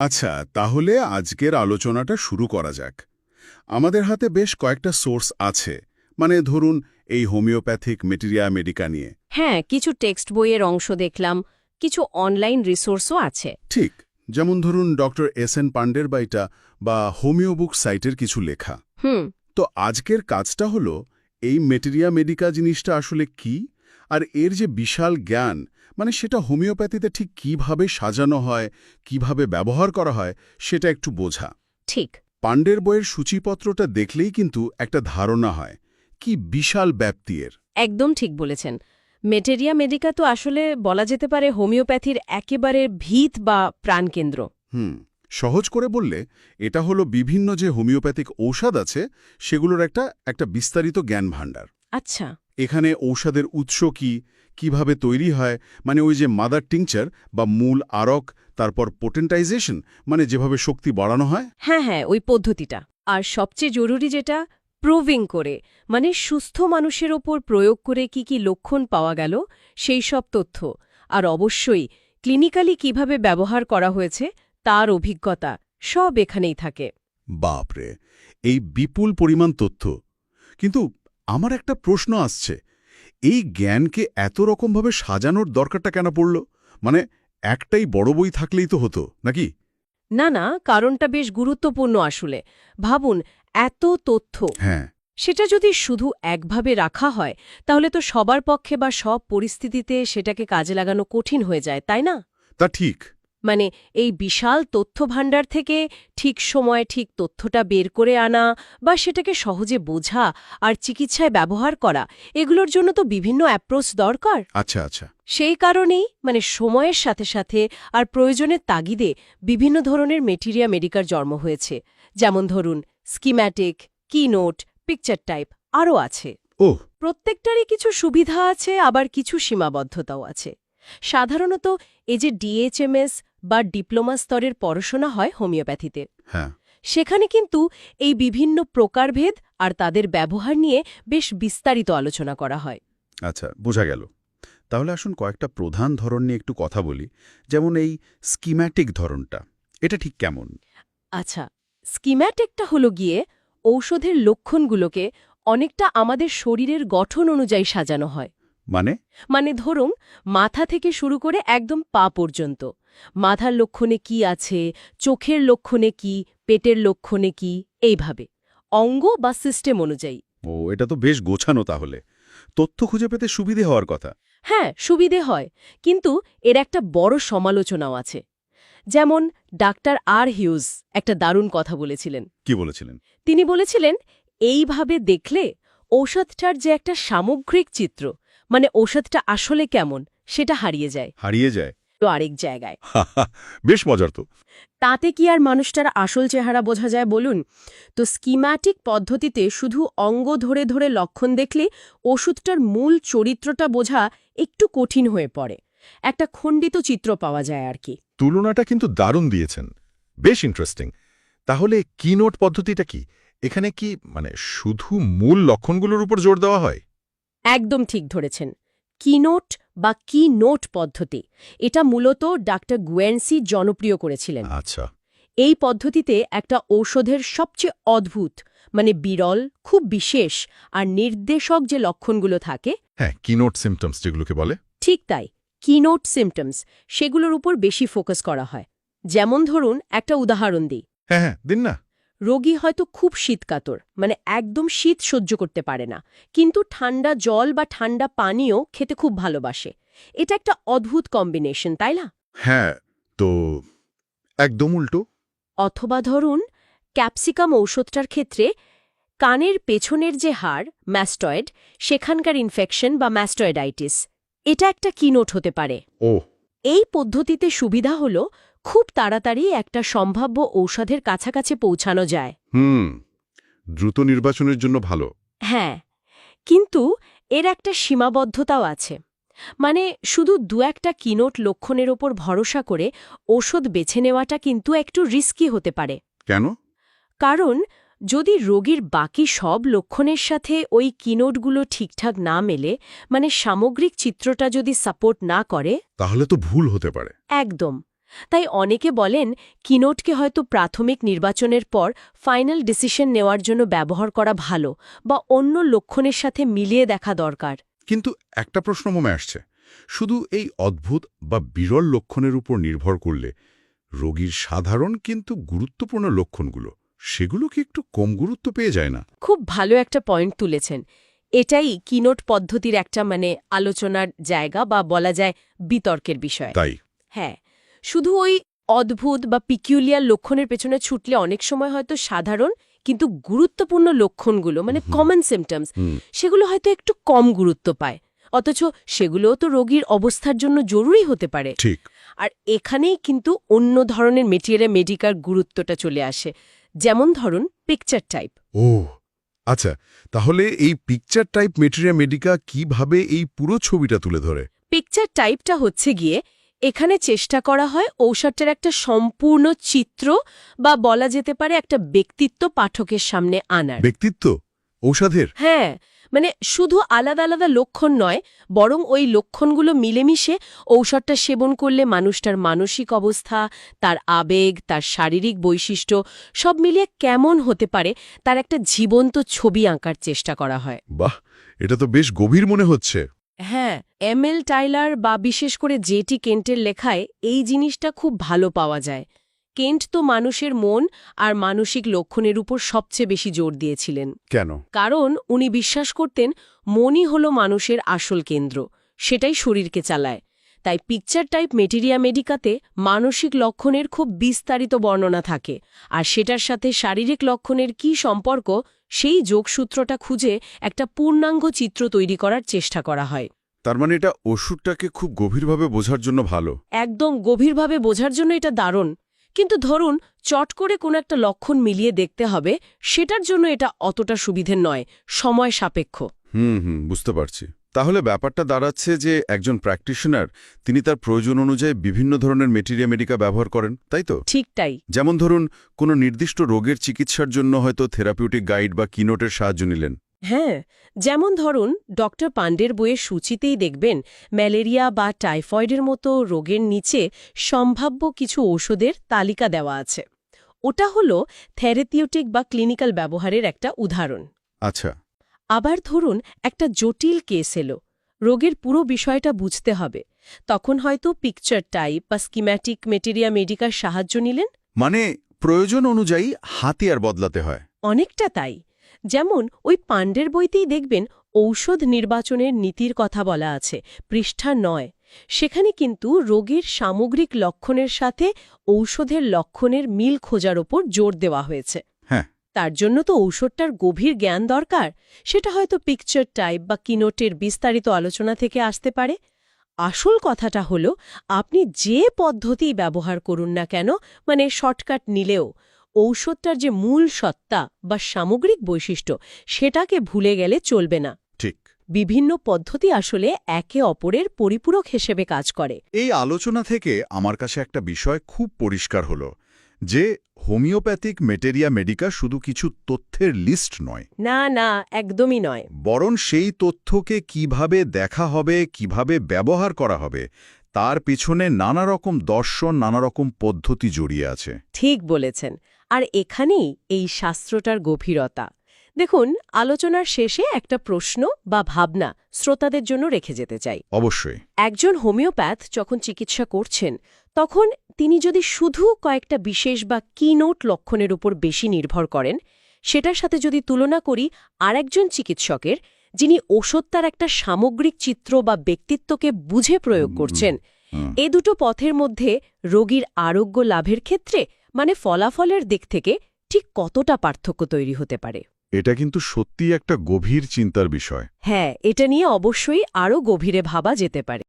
আচ্ছা তাহলে আজকের আলোচনাটা শুরু করা যাক। আমাদের হাতে বেশ কয়েকটা সোর্স আছে মানে ধরুন এই হোমিওপ্যাথিক মেটেরিয়া মেডিকা নিয়ে। হ্যাঁ কিছু টেক্সট বইয়ের অংশ দেখলাম কিছু অনলাইন রিসোর্সও আছে। ঠিক যেমন ধরুন ডক্টর এস এন পান্ডের বাইটা বা হোমিও বুক সাইটের কিছু লেখা। হুম। তো আজকের কাজটা হলো এই মেটেরিয়া মেডিকা জিনিসটা আসলে কি? আর এর যে বিশাল জ্ঞান মানে সেটা হোমিওপ্যাথিতে ঠিক কীভাবে সাজানো হয় কীভাবে ব্যবহার করা হয় সেটা একটু বোঝা। ঠিক। পাণ্ডের বইয়ের সূচিপত্রটা দেখলেই কিন্তু একটা ধারণা হয় কি বিশাল ব্যাপ্তি এর। একদম ঠিক বলেছেন। মেটেরিয়া মেডিকা তো আসলে বলা যেতে পারে হোমিওপ্যাথির একেবারে ভিত বা প্রাণকেন্দ্র। হুম সহজ করে বললে এটা হলো বিভিন্ন যে হোমিওপ্যাথিক ঔষধ আছে সেগুলোর একটা একটা বিস্তারিত জ্ঞান ভাণ্ডার আচ্ছা। এখানে ঔষধের উৎস কি? কীভাবে তৈরি হয়? মানে ওই যে মাদার টিংচার বা মূল আরক তারপর পোটেন্টাইজেশন মানে যেভাবে শক্তি বাড়ানো হয়? হ্যাঁ হ্যাঁ ওই পদ্ধতিটা। আর সবচেয়ে জরুরি যেটা প্রুভিং করে মানে সুস্থ মানুষের ওপর প্রয়োগ করে কি কি লক্ষণ পাওয়া গেল সেই সব তথ্য। আর অবশ্যই ক্লিনিক্যালি কীভাবে ব্যবহার করা হয়েছে তার অভিজ্ঞতা সব এখানেই থাকে। বাপরে! এই বিপুল পরিমাণ তথ্য। কিন্তু আমার একটা প্রশ্ন আসছে। এই জ্ঞানকে এত রকমভাবে সাজানোর দরকারটা কেন পড়ল? মানে একটাই বড় বই থাকলেই তো হতো নাকি? না না কারণটা বেশ গুরুত্বপূর্ণ আসলে। ভাবুন এত তথ্য হ্যাঁ। সেটা যদি শুধু একভাবে রাখা হয় তাহলে তো সবার পক্ষে বা সব পরিস্থিতিতে সেটাকে কাজে লাগানো কঠিন হয়ে যায় তাই না? তা ঠিক। মানে এই বিশাল তথ্য ভাণ্ডার থেকে ঠিক সময়ে ঠিক তথ্যটা বের করে আনা বা সেটাকে সহজে বোঝা আর চিকিৎসায় ব্যবহার করা এগুলোর জন্য তো বিভিন্ন অ্যাপ্রোচ দরকার। আচ্ছা আচ্ছা। সেই কারণেই মানে সময়ের সাথে সাথে আর প্রয়োজনের তাগিদে বিভিন্ন ধরনের মেটেরিয়া মেডিকার জন্ম হয়েছে। যেমন ধরুন স্কিম্যাটিক কিনোট পিকচার টাইপ আরও আছে। ওহ! প্রত্যেকটারই কিছু সুবিধা আছে আবার কিছু সীমাবদ্ধতাও আছে। সাধারণত এই যে ডিএইচএমএস বা ডিপ্লোমা স্তরের পড়াশোনা হয় হোমিওপ্যাথিতে। হ্যাঁ। সেখানে কিন্তু এই বিভিন্ন প্রকারভেদ আর তাদের ব্যবহার নিয়ে বেশ বিস্তারিত আলোচনা করা হয়। আচ্ছা বোঝা গেল। তাহলে আসুন কয়েকটা প্রধান ধরন নিয়ে একটু কথা বলি। যেমন এই স্কিম্যাটিক ধরনটা এটা ঠিক কেমন? আচ্ছা স্কিম্যাটিকটা হলো গিয়ে ঔষধের লক্ষণগুলোকে অনেকটা আমাদের শরীরের গঠন অনুযায়ী সাজানো হয়। মানে? মানে ধরুন মাথা থেকে শুরু করে একদম পা পর্যন্ত। মাথার লক্ষণে কি আছে? চোখের লক্ষণে কি? পেটের লক্ষণে কি? এইভাবে। অঙ্গ বা সিস্টেম অনুযায়ী। ও এটা তো বেশ গোছানো তাহলে। তথ্য খুঁজে পেতে সুবিধে হওয়ার কথা। হ্যাঁ সুবিধে হয়। কিন্তু এর একটা বড় সমালোচনাও আছে। যেমন ডাক্তার আর হিউজ একটা দারুণ কথা বলেছিলেন। কি বলেছিলেন? তিনি বলেছিলেন এইভাবে দেখলে ঔষধটার যে একটা সামগ্রিক চিত্র মানে ঔষধটা আসলে কেমন সেটা হারিয়ে যায়। হারিয়ে যায়? তো আরেক জায়গায়। বেশ মজার তো। তাতে কি আর মানুষটার আসল চেহারা বোঝা যায় বলুন? তো স্কিম্যাটিক পদ্ধতিতে শুধু অঙ্গ ধরে ধরে লক্ষণ দেখলে ওষুধটার মূল চরিত্রটা বোঝা একটু কঠিন হয়ে পড়ে। একটা খণ্ডিত চিত্র পাওয়া যায় আর কি। তুলনাটা কিন্তু দারুণ দিয়েছেন। বেশ ইন্টারেস্টিং তাহলে কি নোট পদ্ধতিটা কি? এখানে কি মানে শুধু মূল লক্ষণগুলোর উপর জোর দেওয়া হয়? একদম ঠিক ধরেছেন। কিনোট বা কি নোট পদ্ধতি এটা মূলত ডাক্তার গুয়েন্সি জনপ্রিয় করেছিলেন। আচ্ছা। এই পদ্ধতিতে একটা ঔষধের সবচেয়ে অদ্ভুত মানে বিরল খুব বিশেষ আর নির্দেশক যে লক্ষণগুলো থাকে হ্যাঁ কিনোট সিমটমস যেগুলোকে বলে। ঠিক তাই কিনোট সিমটমস সেগুলোর উপর বেশি ফোকাস করা হয়। যেমন ধরুন একটা উদাহরণ দিই। হ্যাঁ হ্যাঁ দিন না। রোগী হয়তো খুব শীতকাতর মানে একদম শীত সহ্য করতে পারে না। কিন্তু ঠান্ডা জল বা ঠান্ডা পানীয় খেতে খুব ভালোবাসে। এটা একটা অদ্ভুত কম্বিনেশন তাই না? হ্যাঁ তো একদম উল্টো। অথবা ধরুন ক্যাপসিকাম ঔষধটার ক্ষেত্রে কানের পেছনের যে হাড় ম্যাস্টয়েড সেখানকার ইনফেকশন বা ম্যাস্টয়েডাইটিস এটা একটা কিনোট হতে পারে। ও। এই পদ্ধতিতে সুবিধা হল খুব তাড়াতাড়ি একটা সম্ভাব্য ঔষধের কাছাকাছি পৌঁছানো যায়। হুম দ্রুত নির্বাচনের জন্য ভালো। হ্যাঁ কিন্তু এর একটা সীমাবদ্ধতাও আছে। মানে শুধু দু একটা কিনোট লক্ষণের ওপর ভরসা করে ওষুধ বেছে নেওয়াটা কিন্তু একটু রিস্কি হতে পারে। কেন? কারণ যদি রোগীর বাকি সব লক্ষণের সাথে ওই কিনোটগুলো ঠিকঠাক না মেলে মানে সামগ্রিক চিত্রটা যদি সাপোর্ট না করে তাহলে তো ভুল হতে পারে। একদম। তাই অনেকে বলেন কিনোটকে হয়তো প্রাথমিক নির্বাচনের পর ফাইনাল ডিসিশন নেওয়ার জন্য ব্যবহার করা ভালো বা অন্য লক্ষণের সাথে মিলিয়ে দেখা দরকার। কিন্তু একটা প্রশ্ন মনে আসছে। শুধু এই অদ্ভুত বা বিরল লক্ষণের উপর নির্ভর করলে রোগীর সাধারণ কিন্তু গুরুত্বপূর্ণ লক্ষণগুলো সেগুলো কি একটু কম গুরুত্ব পেয়ে যায় না? খুব ভালো একটা পয়েন্ট তুলেছেন। এটাই কিনোট পদ্ধতির একটা মানে আলোচনার জায়গা বা বলা যায় বিতর্কের বিষয়। তাই? হ্যাঁ শুধু ওই অদ্ভুত বা পিকিউলিয়ার লক্ষণের পেছনে ছুটলে অনেক সময় হয়তো সাধারণ কিন্তু গুরুত্বপূর্ণ লক্ষণগুলো মানে কমন সিমটমস সেগুলো হয়তো একটু কম গুরুত্ব পায়। অথচ সেগুলোও তো রোগীর অবস্থার জন্য জরুরি হতে পারে। ঠিক। আর এখানেই কিন্তু অন্য ধরনের মেটেরিয়াল মেডিকার গুরুত্বটা চলে আসে। যেমন ধরুন পিকচার টাইপ ও আচ্ছা তাহলে এই পিকচার টাইপ মেটেরিয়া মেডিকা কীভাবে এই পুরো ছবিটা তুলে ধরে? পিকচার টাইপটা হচ্ছে গিয়ে এখানে চেষ্টা করা হয় ঔষধটার একটা সম্পূর্ণ চিত্র বা বলা যেতে পারে একটা ব্যক্তিত্ব পাঠকের সামনে আনার। ব্যক্তিত্ব? ঔষধের? হ্যাঁ মানে শুধু আলাদা আলাদা লক্ষণ নয় বরং ওই লক্ষণগুলো মিলেমিশে ঔষধটা সেবন করলে মানুষটার মানসিক অবস্থা তার আবেগ তার শারীরিক বৈশিষ্ট্য সব মিলিয়ে কেমন হতে পারে তার একটা জীবন্ত ছবি আঁকার চেষ্টা করা হয়। বাহ এটা তো বেশ গভীর মনে হচ্ছে। হ্যাঁ এম এল টাইলার বা বিশেষ করে জেটি কেন্টের লেখায় এই জিনিসটা খুব ভালো পাওয়া যায়। কেন্ট তো মানুষের মন আর মানসিক লক্ষণের উপর সবচেয়ে বেশি জোর দিয়েছিলেন। কেন? কারণ উনি বিশ্বাস করতেন মনই হল মানুষের আসল কেন্দ্র সেটাই শরীরকে চালায়। তাই পিকচার টাইপ মেটেরিয়া মেডিকাতে মানসিক লক্ষণের খুব বিস্তারিত বর্ণনা থাকে আর সেটার সাথে শারীরিক লক্ষণের কি সম্পর্ক সেই যোগসূত্রটা খুঁজে একটা পূর্ণাঙ্গ চিত্র তৈরি করার চেষ্টা করা হয়। তার মানে এটা ওষুধটাকে খুব গভীরভাবে বোঝার জন্য ভালো। একদম গভীরভাবে বোঝার জন্য এটা দারুণ। কিন্তু ধরুন চট করে কোনো একটা লক্ষণ মিলিয়ে দেখতে হবে সেটার জন্য এটা অতটা সুবিধের নয় সময় সাপেক্ষ। হুম হুম বুঝতে পারছি। তাহলে ব্যাপারটা দাঁড়াচ্ছে যে একজন প্র্যাকটিশনার তিনি তার প্রয়োজন অনুযায়ী বিভিন্ন ধরনের মেটেরিয়া মেডিকা ব্যবহার করেন তাই তো? ঠিকটাই যেমন ধরুন কোনো নির্দিষ্ট রোগের চিকিৎসার জন্য হয়তো থেরাপিউটিক গাইড বা কিনোটের সাহায্য নিলেন। হ্যাঁ যেমন ধরুন ডক্টর পাণ্ডের বইয়ের সূচিতেই দেখবেন ম্যালেরিয়া বা টাইফয়েডের মতো রোগের নিচে সম্ভাব্য কিছু ঔষধের তালিকা দেওয়া আছে। ওটা হল থেরাপিউটিক বা ক্লিনিক্যাল ব্যবহারের একটা উদাহরণ। আচ্ছা। আবার ধরুন একটা জটিল কেস এলো রোগের পুরো বিষয়টা বুঝতে হবে। তখন হয়তো পিকচার টাইপ বা স্কিম্যাটিক মেটেরিয়া মেডিকার সাহায্য নিলেন। মানে প্রয়োজন অনুযায়ী হাতিয়ার বদলাতে হয়। অনেকটা তাই। যেমন ওই পাণ্ডের বইতেই দেখবেন ঔষধ নির্বাচনের নীতির কথা বলা আছে পৃষ্ঠা নয়। সেখানে কিন্তু রোগীর সামগ্রিক লক্ষণের সাথে ঔষধের লক্ষণের মিল খোঁজার ওপর জোর দেওয়া হয়েছে। হ্যাঁ। তার জন্য তো ঔষধটার গভীর জ্ঞান দরকার। সেটা হয়তো পিকচার টাইপ বা কিনোটের বিস্তারিত আলোচনা থেকে আসতে পারে। আসল কথাটা হলো আপনি যে পদ্ধতি ব্যবহার করুন না কেন মানে শর্টকাট নিলেও ঔষধটার যে মূল সত্তা বা সামগ্রিক বৈশিষ্ট্য সেটাকে ভুলে গেলে চলবে না। ঠিক। বিভিন্ন পদ্ধতি আসলে একে অপরের পরিপূরক হিসেবে কাজ করে। এই আলোচনা থেকে আমার কাছে একটা বিষয় খুব পরিষ্কার হলো যে হোমিওপ্যাথিক মেটেরিয়া মেডিকা শুধু কিছু তথ্যের লিস্ট নয়। না না একদমই নয়। বরং সেই তথ্যকে কীভাবে দেখা হবে কীভাবে ব্যবহার করা হবে তার পিছনে নানা রকম দর্শন নানা রকম পদ্ধতি জড়িয়ে আছে। ঠিক বলেছেন। আর এখানেই এই শাস্ত্রটার গভীরতা। দেখুন আলোচনার শেষে একটা প্রশ্ন বা ভাবনা শ্রোতাদের জন্য রেখে যেতে চাই। অবশ্যই। একজন হোমিওপ্যাথ যখন চিকিৎসা করছেন তখন তিনি যদি শুধু কয়েকটা বিশেষ বা কিনোট লক্ষণের উপর বেশি নির্ভর করেন সেটার সাথে যদি তুলনা করি আর একজন চিকিৎসকের যিনি ওষুধটার একটা সামগ্রিক চিত্র বা ব্যক্তিত্বকে বুঝে প্রয়োগ করছেন এ দুটো পথের মধ্যে রোগীর আরোগ্য লাভের ক্ষেত্রে মানে ফলাফলের দিক থেকে ঠিক কতটা পার্থক্য তৈরি হতে পারে? এটা কিন্তু সত্যি একটা গভীর চিন্তার বিষয়। হ্যাঁ এটা নিয়ে অবশ্যই আরও গভীরে ভাবা যেতে পারে।